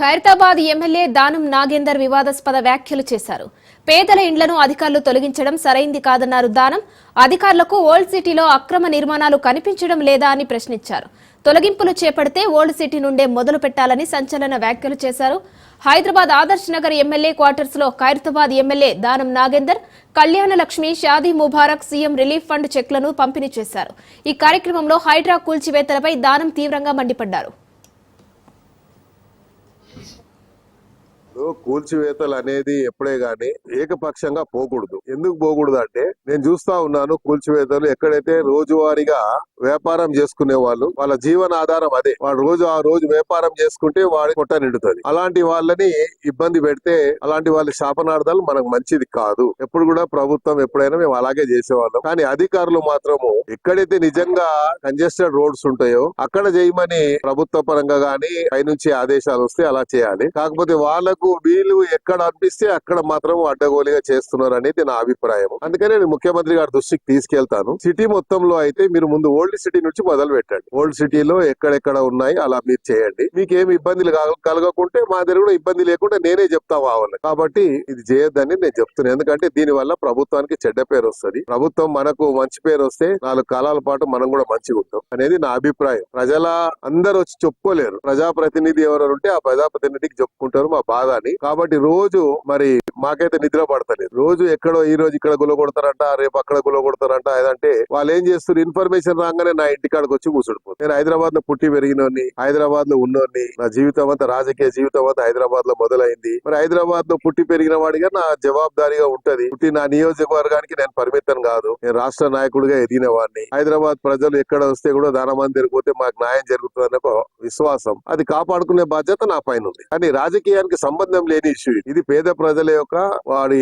Khairatabad MLA Danam Nagender వివాదాస్పద వ్యాఖ్యలు చేశారు. పేదల ఇండ్లను అధికారులు తొలగించడం సరైంది కాదన్నారు దానం. అధికారులకు ఓల్డ్ సిటీలో అక్రమ నిర్మాణాలు కనిపించడం లేదా అని ప్రశ్నించారు. తొలగింపులు చేపడితే ఓల్డ్ సిటీ నుండే మొదలు పెట్టాలని సంచలన వ్యాఖ్యలు చేశారు. హైదరాబాద్ ఆదర్శ్ నగర్ ఎమ్మెల్యే క్వార్టర్స్లో Khairatabad MLA Danam Nagender Kalyana Lakshmi Shaadi Mubarak CM relief fund చెక్లను పంపిణీ చేశారు. ఈ కార్యక్రమంలో హైడ్రా కూల్చివేతలపై దానం తీవ్రంగా మండిపడ్డారు. కూల్చివేతలు అనేది ఎప్పుడే గాని ఏకపక్షంగా పోకూడదు. ఎందుకు పోకూడదు అంటే నేను చూస్తా ఉన్నాను కూల్చివేతలు ఎక్కడైతే రోజువారీగా వ్యాపారం చేసుకునే వాళ్ళు వాళ్ళ జీవన ఆధారం అదే. వాడు రోజు ఆ రోజు వ్యాపారం చేసుకుంటే వాడి కొట్ట నిండుతుంది. అలాంటి వాళ్ళని ఇబ్బంది పెడితే అలాంటి వాళ్ళ శాపనార్థాలు మనకు మంచిది కాదు. ఎప్పుడు కూడా ప్రభుత్వం ఎప్పుడైనా మేము అలాగే చేసేవాళ్ళం. కానీ అధికారులు మాత్రము ఎక్కడైతే నిజంగా కంజెస్టెడ్ రోడ్స్ ఉంటాయో అక్కడ చేయమని ప్రభుత్వ పరంగా గానీ పైనుంచి ఆదేశాలు వస్తే అలా చేయాలి. కాకపోతే వాళ్ళకు వీలు ఎక్కడ అనిపిస్తే అక్కడ మాత్రం అడ్డగోలుగా చేస్తున్నారు అనేది నా అభిప్రాయం అందుకనే నేను ముఖ్యమంత్రి గారి దృష్టికి తీసుకెళ్తాను. సిటీ మొత్తంలో అయితే మీరు ముందు ఓల్డ్ సిటీ నుంచి మొదలు పెట్టండి ఓల్డ్ సిటీలో ఎక్కడెక్కడ ఉన్నాయి అలా మీరు చేయండి. మీకు ఏమి ఇబ్బందులు కలగకుంటే మా దగ్గర కూడా ఇబ్బంది లేకుండా నేనే చెప్తా వాళ్ళకి. కాబట్టి ఇది చేయొద్దని నేను చెప్తున్నాను ఎందుకంటే దీని వల్ల ప్రభుత్వానికి చెడ్డ పేరు వస్తుంది. ప్రభుత్వం మనకు మంచి పేరు వస్తే నాలుగు కాలాల పాటు మనం కూడా మంచిగా ఉంటాం అనేది నా అభిప్రాయం. ప్రజల అందరూ వచ్చి చెప్పుకోలేరు. ప్రజాప్రతినిధి ఎవరైనా ఉంటే ఆ ప్రజాప్రతినిధికి చెప్పుకుంటారు మా బాధ అని కాబట్టి రోజు మరి మాకైతే నిద్ర పడతలేదు. రోజు ఎక్కడో ఈ రోజు ఇక్కడ గుల కొడతారంట రేపు అక్కడ గుల కొడతారంట వాళ్ళు ఏం చేస్తున్నారు? ఇన్ఫర్మేషన్ రాగానే నా ఇంటి కాడికి వచ్చి కూర్చుడిపోతుంది నేను హైదరాబాద్లో పుట్టి పెరిగినోని హైదరాబాద్లో ఉన్నోని నా జీవితం అంతా రాజకీయ జీవితం అంతా హైదరాబాద్లో మొదలైంది. మరి హైదరాబాద్లో పుట్టి పెరిగిన వాడిగా నా జవాబారిగా ఉంటది. పుట్టి నా నియోజకవర్గానికి నేను పరిమితం కాదు. నేను రాష్ట్ర నాయకుడిగా ఎదిగిన వాడిని హైదరాబాద్ ప్రజలు ఎక్కడ వస్తే కూడా దానమంది తిరిగిపోతే మాకు న్యాయం జరుగుతుందనే విశ్వాసం. అది కాపాడుకునే బాధ్యత నా పైన ఉంది. కానీ రాజకీయానికి సంబంధం లేని ఇష్యూ ఇది. పేద ప్రజల యొక్క వాడి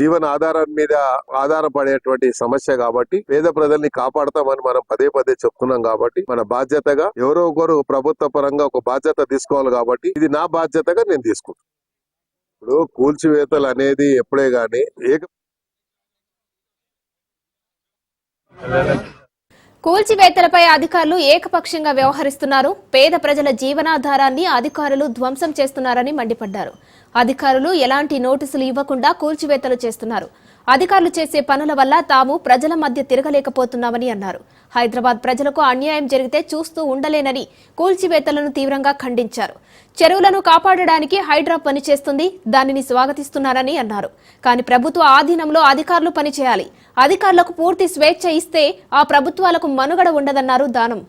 జీవన ఆధారం మీద ఆధారపడేటువంటి సమస్య కాబట్టి పేద ప్రజల్ని కాపాడతామని మనం పదే పదే చెప్తున్నాం కాబట్టి మన బాధ్యతగా ఎవరో ఒకరు ప్రభుత్వ పరంగా ఒక బాధ్యత తీసుకోవాలి కాబట్టి ఇది నా బాధ్యతగా నేను తీసుకుంటాను ఇప్పుడు కూల్చివేతలు అనేది ఎప్పుడే గాని ఏక కూల్చివేతలపై అధికారులు ఏకపక్షంగా వ్యవహరిస్తున్నారు. పేద ప్రజల జీవనాధారాన్ని అధికారులు ధ్వంసం చేస్తున్నారని మండిపడ్డారు. అధికారులు ఎలాంటి నోటీసులు ఇవ్వకుండా కూల్చివేతలు చేస్తున్నారు. అధికారులు చేసే పనుల వల్ల తాము ప్రజల మధ్య తిరగలేకపోతున్నామని అన్నారు. హైదరాబాద్ ప్రజలకు అన్యాయం జరిగితే చూస్తూ ఉండలేనని కూల్చివేతలను తీవ్రంగా ఖండించారు. చెరువులను కాపాడడానికి హైడ్రా పనిచేస్తుంది దానిని స్వాగతిస్తున్నారని అన్నారు. కానీ ప్రభుత్వ ఆధీనంలో అధికారులు పనిచేయాలి. అధికారులకు పూర్తి స్వేచ్ఛ ఇస్తే ఆ ప్రభుత్వాలకు మనుగడ ఉండదన్నారు దానం.